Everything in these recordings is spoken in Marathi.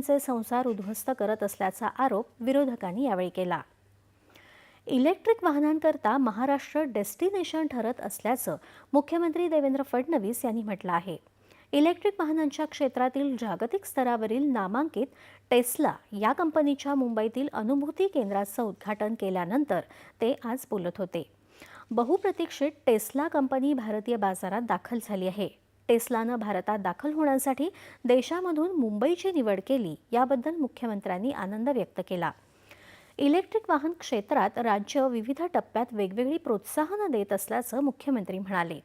मुलींचे संसार उद्ध्वस्त करत असल्याचा आरोप विरोधकांनी यावेळी केला. इलेक्ट्रिक वाहनांकरता महाराष्ट्र डेस्टिनेशन ठरत असल्याचं मुख्यमंत्री देवेंद्र फडणवीस यांनी म्हटलं आहे. इलेक्ट्रिक वाहनांच्या क्षेत्रातील जागतिक स्तरावरील नामांकित टेस्ला या कंपनीच्या मुंबईतील अनुभूती केंद्राचं उद्घाटन केल्यानंतर ते आज बोलत होते. बहुप्रतीक्षित टेस्ला कंपनी भारतीय बाजारात दाखल झाली आहे. टेस्लानं भारतात दाखल होण्यासाठी देशामधून मुंबईची निवड केली याबद्दल मुख्यमंत्र्यांनी आनंद व्यक्त केला. इलेक्ट्रिक वाहन क्षेत्रात राज्य विविध टप्प्यात वेगवेगळी प्रोत्साहनं देत असल्याचं मुख्यमंत्री म्हणाले.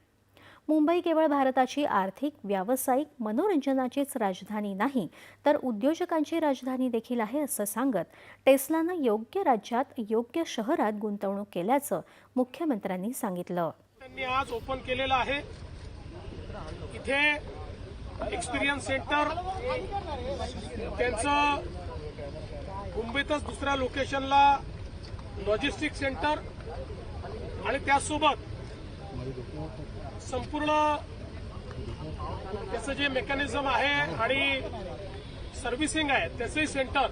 मुंबई केवळ भारताची आर्थिक व्यावसायिक मनोरंजनाचीच राजधानी नाही तर उद्योजकांची राजधानी देखील आहे असं सांगत टेस्लानं योग्य राज्यात योग्य शहरात गुंतवणूक केल्याचं मुख्यमंत्र्यांनी सांगितलं. त्यांनी आज ओपन केलेलं आहे. इथे एक्सपिरियन्स सेंटर त्यांचं मुंबईतच दुसऱ्या लोकेशनला लॉजिस्टिक सेंटर आणि त्यासोबत संपूर्ण त्याचं जे मेकॅनिझम आहे आणि सर्व्हिसिंग आहे त्याचंही सेंटर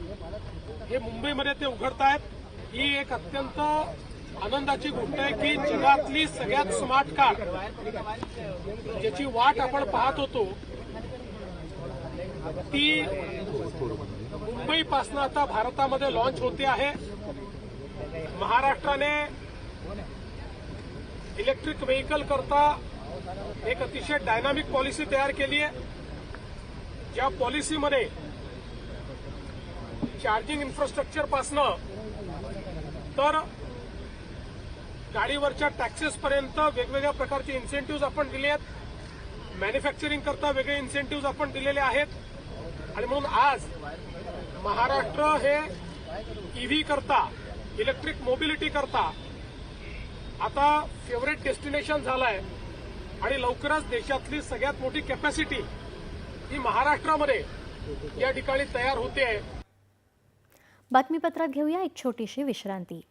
हे मुंबईमध्ये ते उघडत आहेत ही एक अत्यंत आनंदाची गोष्ट आहे की जगातली सगळ्यात स्मार्ट कार ज्याची वाट आपण पाहत होतो ती मुंबईपासून आता भारतामध्ये लॉन्च होते आहे. महाराष्ट्राने इलेक्ट्रिक व्हेकल करता एक अतिशय डायनामिक पॉलिसी तयार केली आहे. ज्या पॉलिसीमध्ये चार्जिंग इन्फ्रास्ट्रक्चरपासनं तर गाडीवरच्या टॅक्सेस पर्यंत वेगवेगळ्या प्रकारचे इन्सेंटिव्ह आपण दिले आहेत. मॅन्युफॅक्चरिंग करता वेगळे इन्सेंटिव्ह आपण दिलेले आहेत. आणि म्हणून आज महाराष्ट्र हे ईव्ही करता इलेक्ट्रिक मोबिलिटी करता आता फेवरेट डेस्टिनेशन झालंय. आणि लवकरच देशातली सगळ्यात मोठी कॅपॅसिटी ही महाराष्ट्रामध्ये या ठिकाणी तयार होते. आहे बातमीपत्रात घेऊया एक छोटीशी विश्रांती.